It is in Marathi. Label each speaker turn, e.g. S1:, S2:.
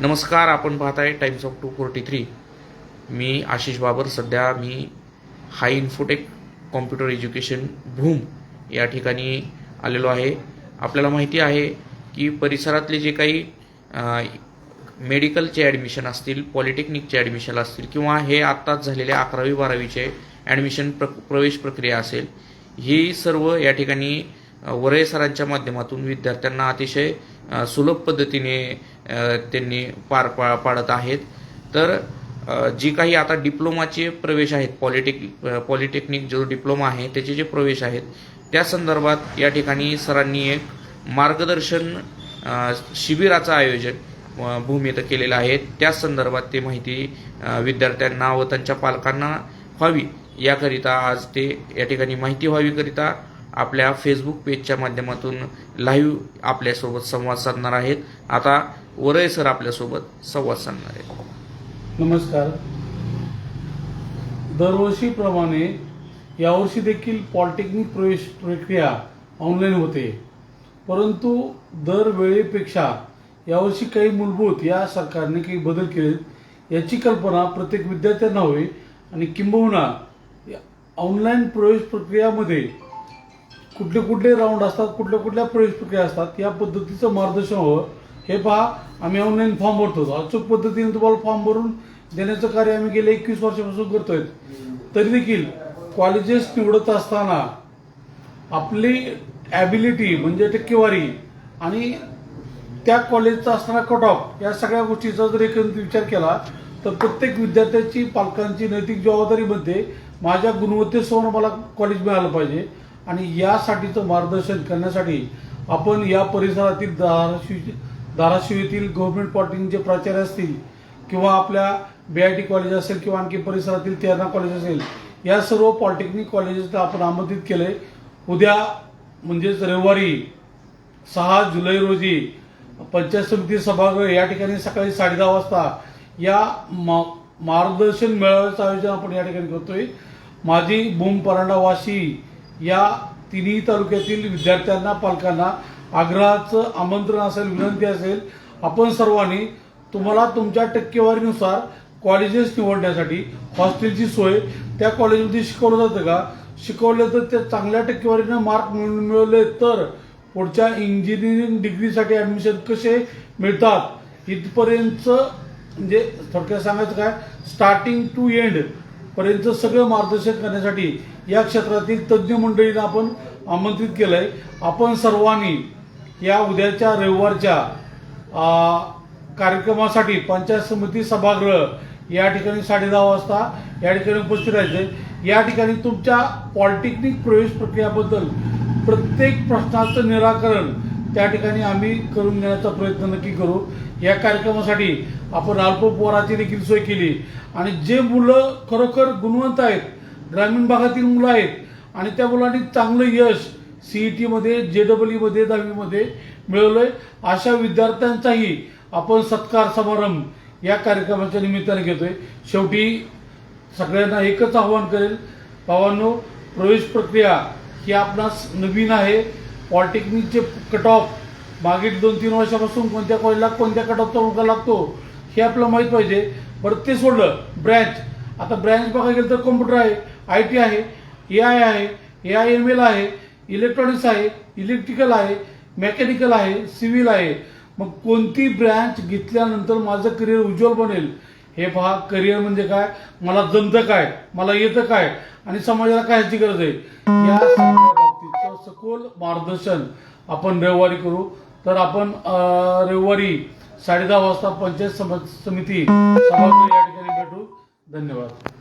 S1: नमस्कार आपण पाहताय Times of two forty three मी आशिष बाबर सध्या मी hi infotech computer education Bhoom या ठिकाणी आलेलो आहे. आपल्याला माहिती आहे की परिसरातले जे काही मेडिकलचे ॲडमिशन असतील पॉलिटेक्निकचे ॲडमिशन असतील किंवा हे आत्ताच झालेल्या अकरावी बारावीचे ॲडमिशन प्र प्रवेश प्रक्रिया असेल ही सर्व या ठिकाणी अ, वरय सरांच्या माध्यमातून विद्यार्थ्यांना अतिशय सुलभ पद्धतीने त्यांनी पार पा पाडत आहेत. तर जी काही आता डिप्लोमाचे प्रवेश आहेत पॉलिटेक पॉलिटेक्निक जो डिप्लोमा आहे त्याचे जे प्रवेश आहेत त्या संदर्भात या ठिकाणी सरांनी एक मार्गदर्शन शिबिराचं आयोजन भूमीत भूमी इथं केलेलं आहे. त्या संदर्भात ते माहिती विद्यार्थ्यांना व त्यांच्या पालकांना व्हावी. याकरिता आज ते या ठिकाणी माहिती व्हावीकरिता आपल्या फेसबुक पेजच्या माध्यमातून लाईव्ह आपल्यासोबत संवाद साधणार आहेत. आता वरय सर आपल्यासोबत संवाद साधणार आहेत.
S2: नमस्कार. दरवर्षीप्रमाणे यावर्षी देखील पॉलिटेक्निक प्रवेश प्रक्रिया ऑनलाईन होते. परंतु दरवेळेपेक्षा यावर्षी काही मूलभूत या सरकारने काही बदल केले. याची कल्पना प्रत्येक विद्यार्थ्यांना हवी आणि किंबहुना या ऑनलाईन प्रवेश प्रक्रियामध्ये कुठले कुठले राऊंड असतात कुठल्या कुठल्या प्रवेश प्रक्रिया असतात या पद्धतीचं मार्गदर्शन हवं. हे पहा आम्ही ऑनलाईन फॉर्म भरतो. अचूक पद्धतीने तुम्हाला फॉर्म भरून देण्याचं कार्य आम्ही गेले एकवीस वर्षापासून करतोय. तरी देखील कॉलेजेस निवडत असताना आपली ॲबिलिटी म्हणजे टक्केवारी आणि त्या कॉलेजचा असणारा कट ऑफ या सगळ्या गोष्टीचा जर एकंदरीत विचार केला तर प्रत्येक विद्यार्थ्याची पालकांची नैतिक जबाबदारी बनते माझ्या गुणवत्तेसमोर मला कॉलेज मिळालं पाहिजे. आणि यासाठीचं मार्गदर्शन करण्यासाठी आपण या परिसरातील धाराशिव धाराशिव येथील गव्हर्नमेंट पॉलिटेक्निकचे प्राचार्य असतील किंवा आपल्या बी आय टी कॉलेज असेल किंवा आणखी परिसरातील तेरणा कॉलेज असेल या सर्व पॉलिटेक्निक कॉलेजेसला आपण आमंत्रित केले उद्या म्हणजेच रविवारी सहा जुलै रोजी पंचायत समिती सभागृह या ठिकाणी सकाळी साडेदहा वाजता या मा- मार्गदर्शन मेळाव्याचं आयोजन आपण या ठिकाणी करतोय. माझी भूम परांडा वाशी या तिन्ही तालुक्यातील विद्यार्थ्यांना पालकांना आग्रहाचं आमंत्रण असेल विनंती असेल आपण सर्वांनी तुम्हाला तुमच्या टक्केवारीनुसार कॉलेजेस निवडण्यासाठी हॉस्टेलची सोय त्या कॉलेजमध्ये शिकवलं जातं का? शिकवलं तर ते चांगल्या टक्केवारीनं मार्क मिळवले तर पुढच्या इंजिनिअरिंग डिग्रीसाठी ॲडमिशन कसे मिळतात? इथपर्यंत म्हणजे थोडक्यात सांगायचं काय? स्टार्टिंग टू एंड पर्यंत सगळं मार्गदर्शन करण्यासाठी या क्षेत्रातील तज्ज्ञ मंडळींना आपण आमंत्रित केलंय. आपण सर्वांनी या उद्याच्या रविवारच्या कार्यक्रमासाठी पंचायत समिती सभागृह या ठिकाणी साडे दहा वाजता या ठिकाणी उपस्थित राहायचे या ठिकाणी तुमच्या पॉलिटेक्निक प्रवेश प्रक्रियाबद्दल प्रत्येक प्रश्नाचं निराकरण त्या ठिकाणी आम्ही करून देण्याचा प्रयत्न नक्की करू. या कार्यक्रमासाठी आपण अल्प पोराची देखील सोय केली. आणि जे मुलं खरोखर गुणवंत आहेत ग्रामीण भागातील मुलं आहेत आणि त्या मुलांनी चांगलं यश सीईटी मध्ये जेडब्ल्यू मध्ये दहावीमध्ये मिळवलंय. अशा विद्यार्थ्यांचाही आपण सत्कार समारंभ या कार्यक्रमाच्या निमित्ताने घेतोय. शेवटी सगळ्यांना एकच आव्हान करेल. भावांनो प्रवेश प्रक्रिया ही आपणास नवीन आहे. पॉलिटेक्निकचे कट ऑफ मागील दोन तीन वर्षापासून कोणत्या कॉलेजला कोणत्या कट ऑफचा मुलगा लागतो हे आपल्याला माहीत पाहिजे. बरं ते सोडलं. ब्रँच आता ब्रँच बघायला गेलं तर कॉम्प्युटर आहे आय टी आहे ए आय आहे ए आय एम एल आहे इलेक्ट्रॉनिक्स आहे इलेक्ट्रिकल आहे मेकॅनिकल आहे सिव्हिल आहे. मग कोणती ब्रँच घेतल्यानंतर माझं करिअर उज्ज्वल बनेल? हे पहा करिअर म्हणजे काय? मला जमतं काय? मला येतं काय? आणि समाजाला काय ह्याची गरज आहे? या सखोल मार्गदर्शन आपण रविवारी करू. तर आपण रविवारी रविवारी साडेदहा वाजता पंचायत सम- समिती सभागृह या ठिकाणी भेटू. धन्यवाद.